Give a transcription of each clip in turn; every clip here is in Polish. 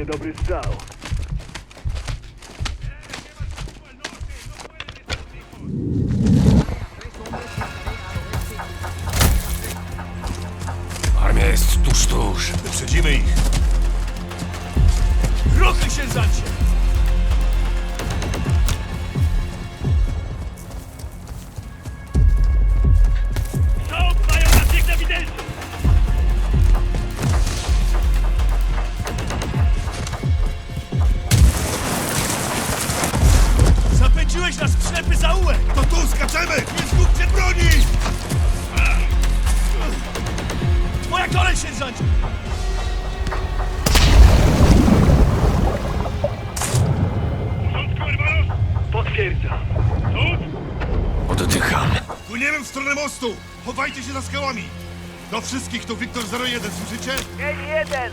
nie dobry strzał. Chowajcie się za skałami! Do wszystkich to Wiktor 01, słyszycie? Dzień jeden!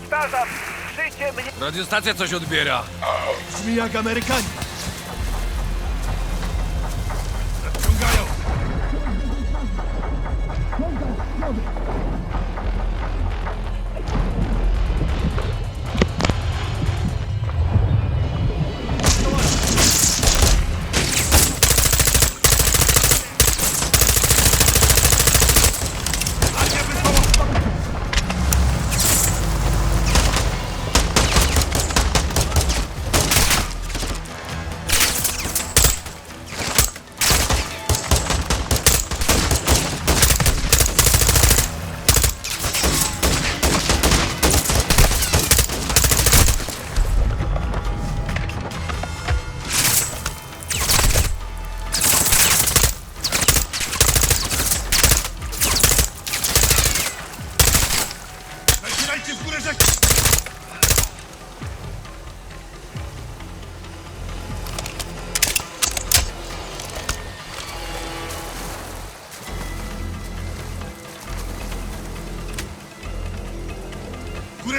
Powtarzam, życie mnie... Radiostacja coś odbiera. Brzmi jak Amerykanie. Nadciągają!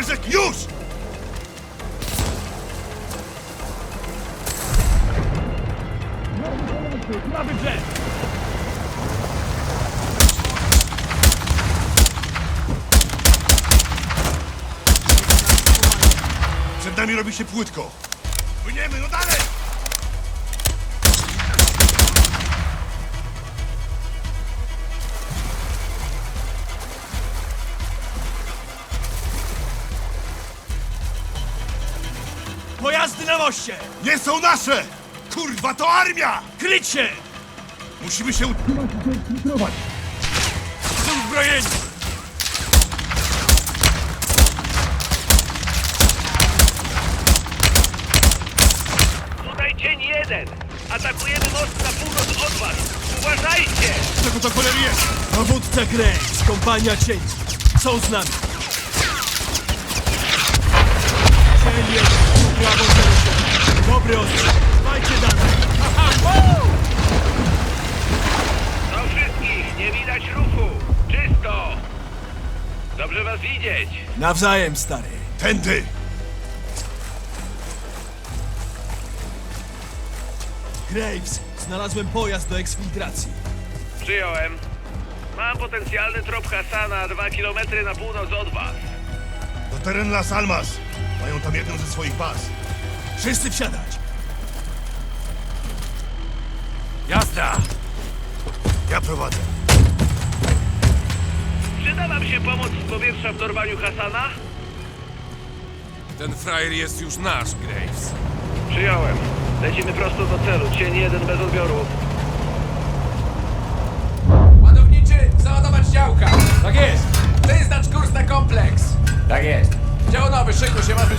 Rzeki, już! Prawy brzeg! Przed nami robi się płytko. Płyniemy, no dalej! Pojazdy na moście! Nie są nasze! Kurwa, to armia! Kryć się! Musimy się... Są uzbrojeni! Tutaj dzień jeden! Atakujemy most na północ od was! Uważajcie! Czego to cholery jest? Dowódca Graves, kompania cięci. Są z nami. Cień jeden, prawo 07. Dobry ostrzał. Dbajcie dane. Do wszystkich! Nie widać ruchu! Czysto! Dobrze was widzieć! Nawzajem, stary. Tędy! Graves, znalazłem pojazd do eksfiltracji. Przyjąłem. Mam potencjalny trop Hasana dwa kilometry na północ od was. To teren Las Almas. Mają tam jedną ze swoich baz. Wszyscy wsiadać. Jazda! Ja prowadzę. Przyda wam się pomoc z powietrza w dorwaniu Hasana? Ten frajer jest już nasz, Graves. Przyjąłem. Lecimy prosto do celu. Cień jeden bez odbioru.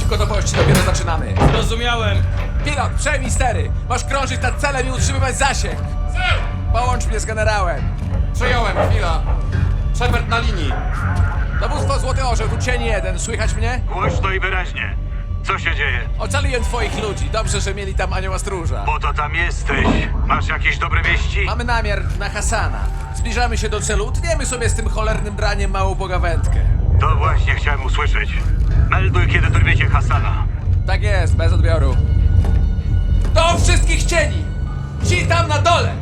Szykuj się, masz być w gotowości, dopiero zaczynamy. Zrozumiałem. Pilot, przejmij stery. Masz krążyć nad celem i utrzymywać zasięg. Połącz mnie z generałem. Przyjąłem, chwila. Shepard na linii. Dowództwo Złoty Orzeł, tu cień jeden, słychać mnie? Głośno i wyraźnie. Co się dzieje? Ocaliłem twoich ludzi, dobrze, że mieli tam anioła stróża. Po to tam jesteś. Masz jakieś dobre wieści? Mamy namiar na Hasana. Zbliżamy się do celu, utniemy sobie z tym cholernym draniem małą pogawędkę. To właśnie chciałem usłyszeć. Melduj, kiedy dorwiecie Hasana. Tak jest, bez odbioru. Do wszystkich cieni! Ci tam na dole!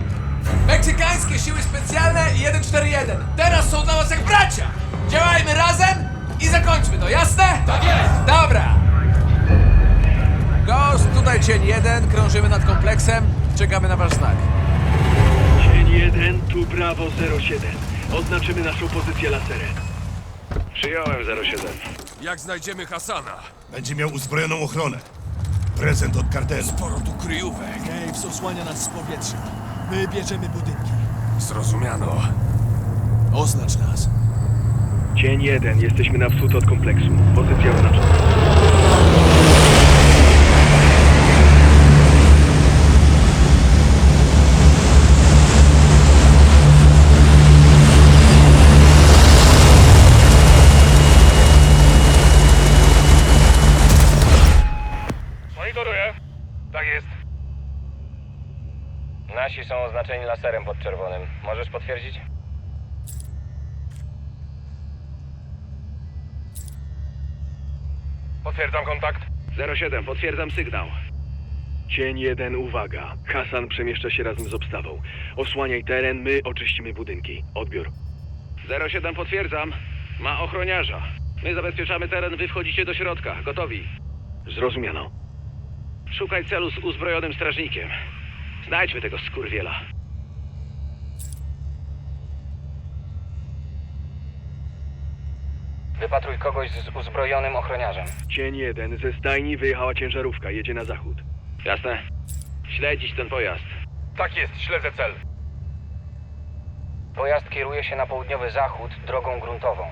Meksykańskie siły specjalne i 141. Teraz są dla was jak bracia! Działajmy razem i zakończmy to, jasne? Tak jest! Dobra! Ghost, tutaj cień jeden, krążymy nad kompleksem, czekamy na wasz znak. Cień 1, tu Bravo 07. Oznaczymy naszą pozycję laserem. Przyjąłem 07. Jak znajdziemy Hasana? Będzie miał uzbrojoną ochronę. Prezent od kartelu. Sporo tu kryjówek. Graves osłania nas z powietrza. My bierzemy budynki. Zrozumiano. Oznacz nas. Cień 1, jesteśmy na wschód od kompleksu. Pozycja oznaczona. Monitoruję. Tak jest. Nasi są oznaczeni laserem podczerwonym. Możesz potwierdzić? Potwierdzam kontakt. 07, potwierdzam sygnał. Cień 1, uwaga. Hasan przemieszcza się razem z obstawą. Osłaniaj teren, my oczyścimy budynki. Odbiór. 07, potwierdzam. Ma ochroniarza. My zabezpieczamy teren, wy wchodzicie do środka. Gotowi. Zrozumiano. Szukaj celu z uzbrojonym strażnikiem. Znajdźmy tego skurwiela. Wypatruj kogoś z uzbrojonym ochroniarzem. Cień 1, ze stajni wyjechała ciężarówka, jedzie na zachód. Jasne? Śledzić ten pojazd. Tak jest, śledzę cel. Pojazd kieruje się na południowy zachód drogą gruntową.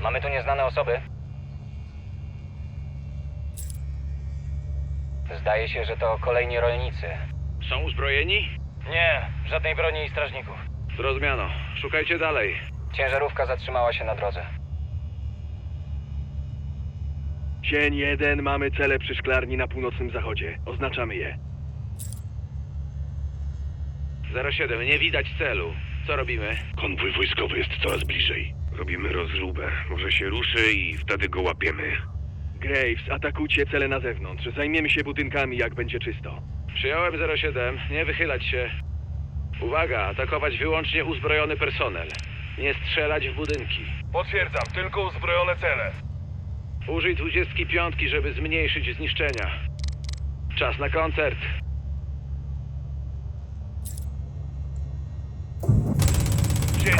Mamy tu nieznane osoby? Zdaje się, że to kolejni rolnicy. Są uzbrojeni? Nie, żadnej broni i strażników. Zrozumiano. Szukajcie dalej. Ciężarówka zatrzymała się na drodze. Cień 1, mamy cele przy szklarni na północnym zachodzie. Oznaczamy je. 07, nie widać celu. Co robimy? Konwój wojskowy jest coraz bliżej. Robimy rozróbę. Może się ruszy i wtedy go łapiemy. Graves, atakujcie cele na zewnątrz. Zajmiemy się budynkami, jak będzie czysto. Przyjąłem 07, nie wychylać się. Uwaga, atakować wyłącznie uzbrojony personel. Nie strzelać w budynki. Potwierdzam, tylko uzbrojone cele. Użyj 25, żeby zmniejszyć zniszczenia. Czas na koncert.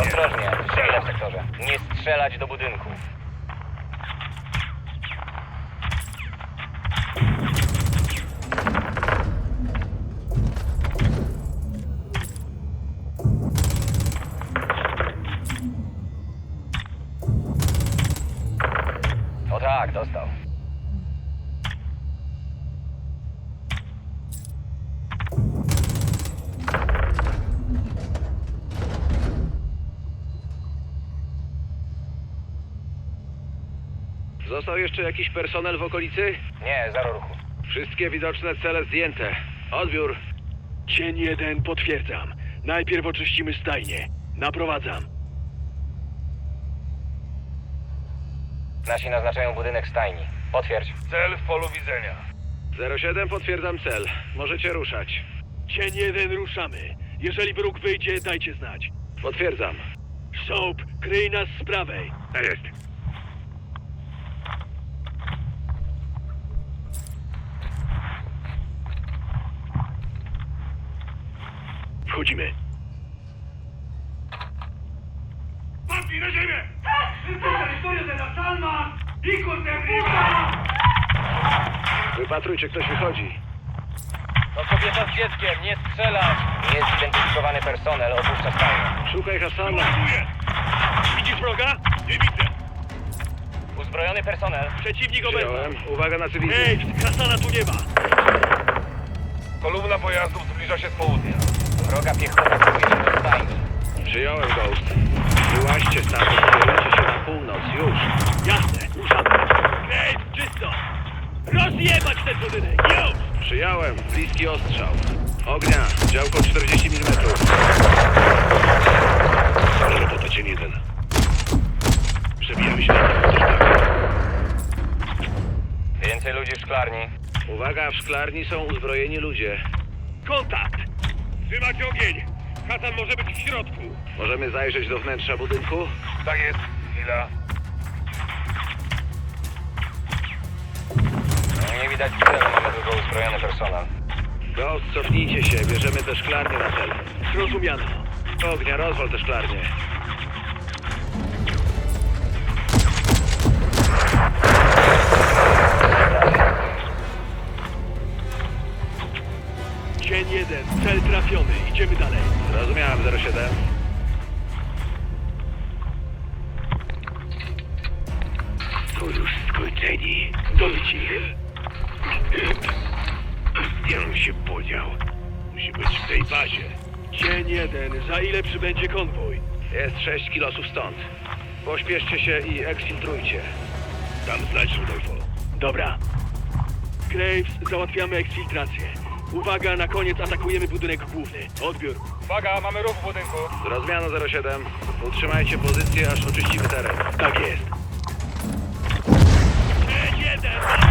Ostrożnie, strzelę w sektorze. Nie strzelać do budynków. Tak, dostał. Został jeszcze jakiś personel w okolicy? Nie, zero ruchu. Wszystkie widoczne cele zdjęte. Odbiór. Cień jeden, potwierdzam. Najpierw oczyścimy stajnie. Naprowadzam. Nasi naznaczają budynek stajni. Potwierdź. Cel w polu widzenia. 07, potwierdzam cel. Możecie ruszać. Cień jeden, ruszamy. Jeżeli wróg wyjdzie, dajcie znać. Potwierdzam. Soap, kryj nas z prawej. Tak jest. Wchodzimy. Padnij na ziemię! Wypatrujcie, ktoś wychodzi. To kobieta z dzieckiem, nie strzelać! Niezidentyfikowany personel opuszcza stajnię. Szukaj Hasana. Widzisz wroga? Nie widzę. Uzbrojony personel. Przeciwnik Przyjąłem. Uwaga na cywilnych. Ej, Hasana tu nie ma. Kolumna pojazdów zbliża się z południa. Wroga piechota kieruje się do stajni. Przyjąłem Ghost. Wyłaźcie stamtąd, kierujcie się na północ. Już. Jasne, ruszamy. Graves, czysto. Rozjebać ten budynek, już! Przyjąłem. Bliski ostrzał. Ognia. Działko 40 mm. Robota cień jeden. Przebijamy się na. Więcej ludzi w szklarni. Uwaga, w szklarni są uzbrojeni ludzie. Kontakt! Trzymać ogień! Hasan może być w środku. Możemy zajrzeć do wnętrza budynku? Tak jest. Chwila. Widać cel, mamy tylko uzbrojony personel. Ghost, cofnijcie się, bierzemy te szklarnie na cel. Zrozumiano. Ognia, rozwal te szklarnie. Dzień jeden, cel trafiony, idziemy dalej. Zrozumiałem, 07. To już skończeni. Dobić ich. Gdzie on się podział? Musi być w tej bazie. Dzień jeden. Za ile przybędzie konwój? Jest sześć kilosów stąd. Pośpieszcie się i eksfiltrujcie. Tam znać Rudolfo. Dobra. Graves, załatwiamy eksfiltrację. Uwaga, na koniec atakujemy budynek główny. Odbiór. Uwaga, mamy ruch w budynku. Rozmiana 07. Utrzymajcie pozycję, aż oczyścimy teren. Tak jest. Dzień jeden.